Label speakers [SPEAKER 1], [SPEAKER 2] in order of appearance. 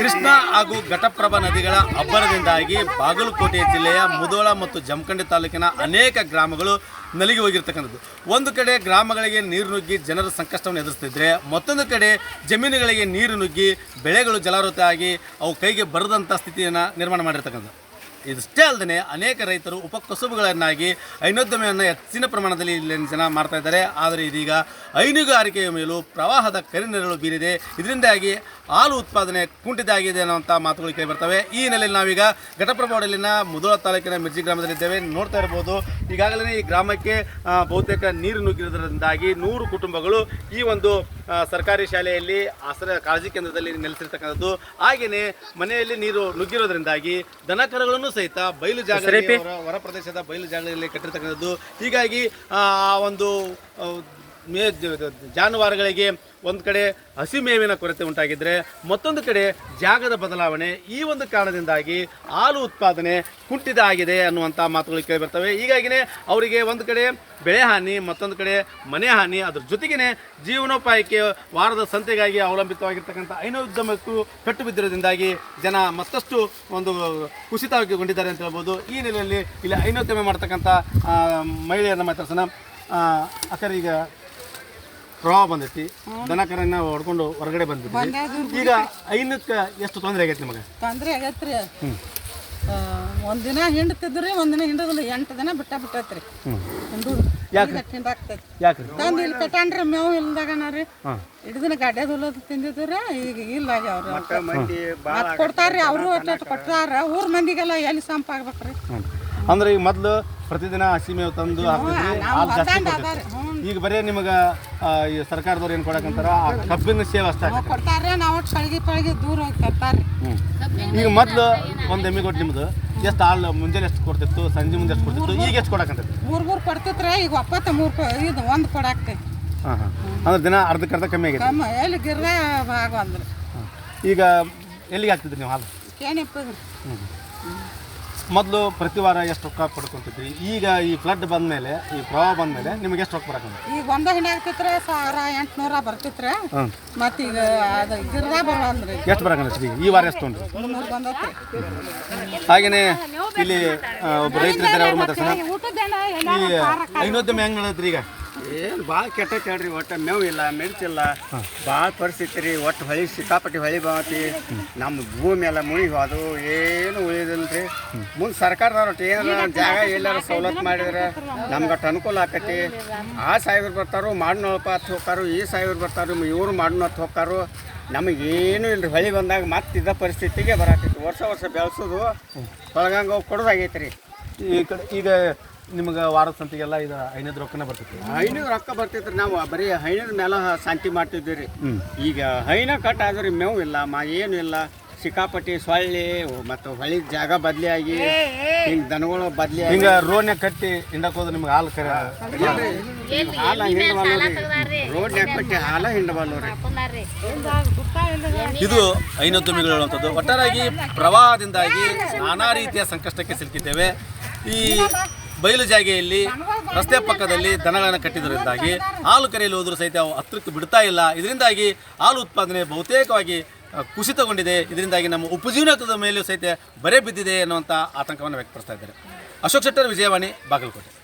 [SPEAKER 1] ಕೃಷ್ಣ ಹಾಗೂ ಘಟಪ್ರಭಾ ನದಿಗಳ ಅಬ್ಬರದಿಂದಾಗಿ ಬಾಗಲಕೋಟೆ ಜಿಲ್ಲೆಯ ಮುದೋಳ ಮತ್ತು ಜಮಖಂಡಿ ತಾಲೂಕಿನ ಅನೇಕ ಗ್ರಾಮಗಳು ನಲಿಗೆ ಹೋಗಿರ್ತಕ್ಕಂಥದ್ದು. ಒಂದು ಕಡೆ ಗ್ರಾಮಗಳಿಗೆ ನೀರು ನುಗ್ಗಿ ಜನರ ಸಂಕಷ್ಟವನ್ನು ಎದುರಿಸ್ತಿದ್ರೆ, ಮತ್ತೊಂದು ಕಡೆ ಜಮೀನುಗಳಿಗೆ ನೀರು ನುಗ್ಗಿ ಬೆಳೆಗಳು ಜಲಾವೃತ ಆಗಿ ಅವು ಕೈಗೆ ಬರದಂಥ ಸ್ಥಿತಿಯನ್ನು ನಿರ್ಮಾಣ ಮಾಡಿರ್ತಕ್ಕಂಥದ್ದು. ಇದಿಷ್ಟೇ ಅಲ್ಲದೆ ಅನೇಕ ರೈತರು ಉಪಕಸುಬುಗಳನ್ನಾಗಿ ಹೈನೋದ್ಯಮೆಯನ್ನು ಹೆಚ್ಚಿನ ಪ್ರಮಾಣದಲ್ಲಿ ಇಲ್ಲಿನ ಜನ ಮಾಡ್ತಾ ಇದ್ದಾರೆ. ಆದರೆ ಇದೀಗ ಹೈನುಗಾರಿಕೆಯ ಮೇಲೂ ಪ್ರವಾಹದ ಕರಿನೆರಳು ಬೀರಿದೆ. ಇದರಿಂದಾಗಿ ಹಾಲು ಉತ್ಪಾದನೆ ಕುಂಠಿತ ಆಗಿದೆ ಅನ್ನುವಂಥ ಮಾತುಗಳು ಕೇಳಿ ಬರ್ತವೆ. ಈ ಹಿನ್ನೆಲೆಯಲ್ಲಿ ನಾವೀಗ ಘಟಪ್ರಭಾವಡಲ್ಲಿನ ಮುದೋಳ ತಾಲೂಕಿನ ಮಿರ್ಜಿ ಗ್ರಾಮದಲ್ಲಿದ್ದೇವೆ ನೋಡ್ತಾ ಇರ್ಬೋದು ಈಗಾಗಲೇ ಈ ಗ್ರಾಮಕ್ಕೆ ಬಹುತೇಕ ನೀರು ನುಗ್ಗಿರೋದ್ರಿಂದಾಗಿ ನೂರು ಕುಟುಂಬಗಳು ಈ ಒಂದು ಸರ್ಕಾರಿ ಶಾಲೆಯಲ್ಲಿ ಆಸರ ಕಾಳಜಿ ಕೇಂದ್ರದಲ್ಲಿ ನೆಲೆಸಿರ್ತಕ್ಕಂಥದ್ದು. ಹಾಗೆಯೇ ಮನೆಯಲ್ಲಿ ನೀರು ನುಗ್ಗಿರೋದ್ರಿಂದಾಗಿ ದನ ಕರುಗಳನ್ನು ಸಹಿತ ಬಯಲು ಜಾಗದಲ್ಲಿ ಹೊರ ಪ್ರದೇಶದ ಬಯಲು ಜಾಗದಲ್ಲಿ ಕಟ್ಟಿರ್ತಕ್ಕಂಥದ್ದು. ಹೀಗಾಗಿ ಆ ಒಂದು ಮೇ ಜಾನುವಾರುಗಳಿಗೆ ಒಂದು ಕಡೆ ಹಸಿ ಮೇವಿನ ಕೊರತೆ ಉಂಟಾಗಿದ್ದರೆ ಮತ್ತೊಂದು ಕಡೆ ಜಾಗದ ಬದಲಾವಣೆ ಈ ಒಂದು ಕಾರಣದಿಂದಾಗಿ ಹಾಲು ಉತ್ಪಾದನೆ ಕುಂಠಿತ ಆಗಿದೆ ಅನ್ನುವಂಥ ಮಾತುಗಳು ಕೇಳಿ ಬರ್ತವೆ. ಹೀಗಾಗಿನೇ ಅವರಿಗೆ ಒಂದು ಕಡೆ ಬೆಳೆ ಹಾನಿ, ಮತ್ತೊಂದು ಕಡೆ ಮನೆ ಹಾನಿ, ಅದ್ರ ಜೊತೆಗೇ ಜೀವನೋಪಾಯಕ್ಕೆ ವಾರದ ಸಂತೆಗಾಗಿ ಅವಲಂಬಿತವಾಗಿರ್ತಕ್ಕಂಥ ಹೈನೋದ್ಯಮಕ್ಕೂ ಕಟ್ಟು ಬಿದ್ದಿರೋದ್ರಿಂದಾಗಿ ಜನ ಮತ್ತಷ್ಟು ಒಂದು ಕುಸಿತಗೊಂಡಿದ್ದಾರೆ ಅಂತ ಹೇಳ್ಬೋದು. ಈ ನೆಲೆಯಲ್ಲಿ ಇಲ್ಲಿ ಹೈನೋದ್ಯಮ ಮಾಡ್ತಕ್ಕಂಥ ಮಹಿಳೆಯರನ್ನ ಮಾತಾಡ್ಸೋಣ ಅಕ್ಕರ ಪ್ರವಾಹ ಬಂದೈತಿ. ದನ ಕರನ್ನ ಹೊಡ್ಕೊಂಡು ಹೊರಗಡೆ ಬಂದಿದ್ವಿ ಈಗ ಐನಕ್ಕೆ ಎಷ್ಟು ತೊಂದರೆ ಆಗೈತೆ ನಿಮಗೆ?
[SPEAKER 2] ತೊಂದರೆ ಆಗೈತ್ರಿ. ಒಂದಿನ ಹಿಂಡ್ತಿದ್ರಿ ಒಂದಿನ ಹಿಂಡದಿಲ್ಲ ಎಂಟು ದಿನ ಬಿಟ್ಟ ಬಿಟ್ಟೈತ್ರಿ ಯಾಕೆ ಹಿಂಡಾಕ್ತೈತಿ.
[SPEAKER 1] ಯಾಕ್ರಿ?
[SPEAKER 2] ತಂದು ಇಲ್ಲಿ ಕಟ್ಟಾನ್ರಿ ಮೇವು ಇಲ್ದಾಗನ ರೀ. ಹಿಡಿದಿನ ಗಡ್ಡೆ ಹುಲ್ಲದು ತಿಂದಿದ್ರಿ ಈಗ ಇಲ್ಲ ಅವ್ರು. ಕೊಡ್ತಾರ್ರಿ ಅವರು ಒಟ್ಟು ಕೊಡ್ತಾರ ಊರ್ ಮಂದಿಗೆಲ್ಲ ಎಲ್ಲಿ ಸಂಪ ಆಗ್ಬೇಕ್ರಿ?
[SPEAKER 1] ಅಂದ್ರೆ ಈಗ ಮೊದ್ಲು ಪ್ರತಿದಿನ ಹಸಿ ಮೇವು ತಂದು ಹಾಕ್ತಿದ್ರಿ ಈಗ ಬರೀ ನಿಮಗೆ ಈ ಸರ್ಕಾರದವ್ರು ಏನು ಕೊಡಕಂತಾರ ಆ ಕಬ್ಬಿನ ಸೇವ್ ಅಷ್ಟೇ
[SPEAKER 2] ಕೊಡ್ತಾರೆ ನಾವು ಸಳಗಿ ಪಳಗಿ ದೂರ ಹೋಗಿ
[SPEAKER 1] ಈಗ ಮೊದಲು ಒಂದು ಎಮ್ಮೆ ಕೊಟ್ಟು ನಿಮ್ದು ಎಷ್ಟು ಹಾಲು ಮುಂಜಾನೆ ಎಷ್ಟು ಕೊಡ್ತಿತ್ತು ಸಂಜೆ ಮುಂದೆ ಎಷ್ಟು ಕೊಡ್ತಿತ್ತು ಈಗ ಎಷ್ಟು ಕೊಡಕಂತೈತಿ
[SPEAKER 2] ಮೂರು ಮೂರು ಕೊಡ್ತಿದ್ರೆ ಈಗ ಒಪ್ಪತ್ತ ಮೂರು ಇದು ಒಂದು ಕೊಡಾಕ್ತೈತಿ
[SPEAKER 1] ಹಾಂ ಹಾಂ. ಅಂದ್ರೆ ದಿನ ಅರ್ಧಕ್ಕೆ ಅರ್ಧ ಕಮ್ಮಿ ಆಗಿದೆ
[SPEAKER 2] ಕಮ್ಮ ಎಲ್ಲಿ ಗಿರ್ರ ಅಂದ್ರೆ.
[SPEAKER 1] ಈಗ ಎಲ್ಲಿಗೆ ಹಾಕ್ತಿದ್ರಿ ನೀವು ಹಾಲು?
[SPEAKER 2] ಕೇಣಿಪ್ಪದ್ರಿ
[SPEAKER 1] ಮೊದಲು ಪ್ರತಿ ವಾರ ಎಷ್ಟು ರೊಕ್ಕ ಪಡ್ಕೊಂತಿದ್ರಿ? ಈಗ ಈ ಫ್ಲಡ್ ಬಂದಮೇಲೆ ಈ ಪ್ರವಾಹ ಬಂದಮೇಲೆ ನಿಮಗೆ ಎಷ್ಟು ರೊಕ್ಕ ಬರಕಂತ
[SPEAKER 2] ಈಗ ಒಂದ ಹಿಂಡಿ ಆಗ್ತಿತ್ರಿ ಸಾವಿರ ಎಂಟ್ನೂರ ಬರ್ತಿತ್ರೆ. ಮತ್ತೆ ಈಗ ಅದು ಗಿರ್ದ ಬರವಲ್ರಿ
[SPEAKER 1] ಎಷ್ಟು ಬರಕಂತ ಈ ವಾರ ಎಷ್ಟು ತೊಗೊಂಡ್ರಿ
[SPEAKER 2] ಮುನ್ನೂರು
[SPEAKER 1] ಹಾಗೇನೆ ಇಲ್ಲಿ ಒಬ್ಬ ರೈತರಿದ್ದಾರೆ ಅವ್ರು ಮಾತಾಡ್ತಾರೆ ಈ ಐನೋದ್ಯಮ ಹೆಂಗ್ ನಡೆದ್ರಿ ಈಗ?
[SPEAKER 3] ಏನು ಭಾಳ ಕೆಟ್ಟ ಹೇಳ್ರಿ ಒಟ್ಟು ಮೇವು ಇಲ್ಲ ಮೆಣಸಿಲ್ಲ ಭಾಳ ಪರಿಸ್ಥಿತಿ ರೀ ಒಟ್ಟು ಹೊಳಿ ಸಿಕ್ಕಾಪಟ್ಟಿ ಹೊಳಿ ಬಾತಿ ನಮ್ಮ ಭೂಮಿ ಎಲ್ಲ ಮುಳುಗಿ ಹೋದು ಏನು ಉಳಿದಿಲ್ಲ ರೀ ಮುಂದೆ ಸರ್ಕಾರದವ್ರೊಟ್ಟು ಏನಾರ ಜಾಗ ಎಲ್ಲಾರು ಸವಲತ್ತು ಮಾಡಿದ್ರೆ ನಮ್ಗೆ ಅಷ್ಟು ಅನುಕೂಲ ಆಕತಿ. ಆ ಸಾಹೇಬ್ರು ಬರ್ತಾರೋ ಮಾಡೋಣಪ್ಪ ಹತ್ತು ಹೋಗ್ತಾರೋ ಈ ಸಾಹೇಬ್ರು ಬರ್ತಾರೋ ಇವರು ಮಾಡಿನ ಹತ್ತು ಹೋಗ್ತಾರೋ. ನಮಗೇನು ಇಲ್ಲ ರೀ ಹೊಳಿ ಬಂದಾಗ ಮತ್ತೆ ಇದ್ದ ಪರಿಸ್ಥಿತಿಗೆ ಬರಾಕೈತಿ. ವರ್ಷ ವರ್ಷ ಬೆಳೆಸೋದು ಹೊಳಗಂಗೆ ಹೋಗಿ ಕೊಡೋದಾಗೈತೆ ರೀ
[SPEAKER 1] ಈ ಕಡೆ ಈಗ ನಿಮಗೆ ವಾರದ ಸಂತಿಗೆಲ್ಲ ಇದು ಐನೂರು ರೊಕ್ಕನ ಬರ್ತೈತಿ
[SPEAKER 3] ಹೈನಿಗೆ ರೊಕ್ಕ ಬರ್ತೈತ್ರಿ ನಾವು ಬರೀ ಹೈನದ ಮೇಲೆ ಶಾಂತಿ ಮಾಡ್ತಿದ್ವಿ ರೀ ಈಗ ಹೈನ ಕಟ್ ಆದ್ರೆ ಮೇವು ಇಲ್ಲ ಮಾ ಏನು ಇಲ್ಲ. ಸಿಕ್ಕಾಪಟ್ಟಿ ಸೊಳ್ಳಿ ಮತ್ತು ಹೊಳಿ ಜಾಗ ಬದಲಿ ಆಗಿ ಹಿಂಗೆ ದನಗಳು ಬದ್ಲಿ ಆಗಿ
[SPEAKER 1] ಹಿಂಗ ರೋಡ್ನ್ಯಾಗ ಕಟ್ಟಿ ಹಿಂಡಕ್ ಹೋದ್ರೆ ನಿಮ್ಗೆ ಹಾಲು ಕರೆ
[SPEAKER 3] ಹಾಲ ಹಿಂಡಬಲ್ಲ ರೀ. ರೋಡ್ನ್ಯಾಗ ಕಟ್ಟಿ ಹಾಲ ಹಿಂಡಬಲ್ಲ ರೀ.
[SPEAKER 1] ಇದು ತುಂಬಿಗಳು ಹೇಳುವಂಥದ್ದು. ಒಟ್ಟಾರಾಗಿ ಪ್ರವಾಹದಿಂದಾಗಿ ನಾನಾ ರೀತಿಯ ಸಂಕಷ್ಟಕ್ಕೆ ಸಿಲುಕಿದ್ದೇವೆ. ಈ ಬಯಲು ಜಾಗೆಯಲ್ಲಿ ರಸ್ತೆ ಪಕ್ಕದಲ್ಲಿ ದನಗಳನ್ನು ಕಟ್ಟಿದ್ದರಿಂದಾಗಿ ಹಾಲು ಕರೆಯಲು ಹೋದರೂ ಸಹಿತ ಅವು ಹತ್ತಿರಕ್ಕೆ ಬಿಡ್ತಾ ಇಲ್ಲ. ಇದರಿಂದಾಗಿ ಹಾಲು ಉತ್ಪಾದನೆ ಬಹುತೇಕವಾಗಿ ಕುಸಿತಗೊಂಡಿದೆ. ಇದರಿಂದಾಗಿ ನಮ್ಮ ಉಪಜೀವನದ ಮೇಲೂ ಸಹಿತ ಬರೆ ಬಿದ್ದಿದೆ ಎನ್ನುವಂಥ ಆತಂಕವನ್ನು ವ್ಯಕ್ತಪಡಿಸ್ತಾ ಇದ್ದಾರೆ. ಅಶೋಕ್ ಶೆಟ್ಟರ್ ವಿಜಯವಾಣಿ ಬಾಗಲಕೋಟೆ.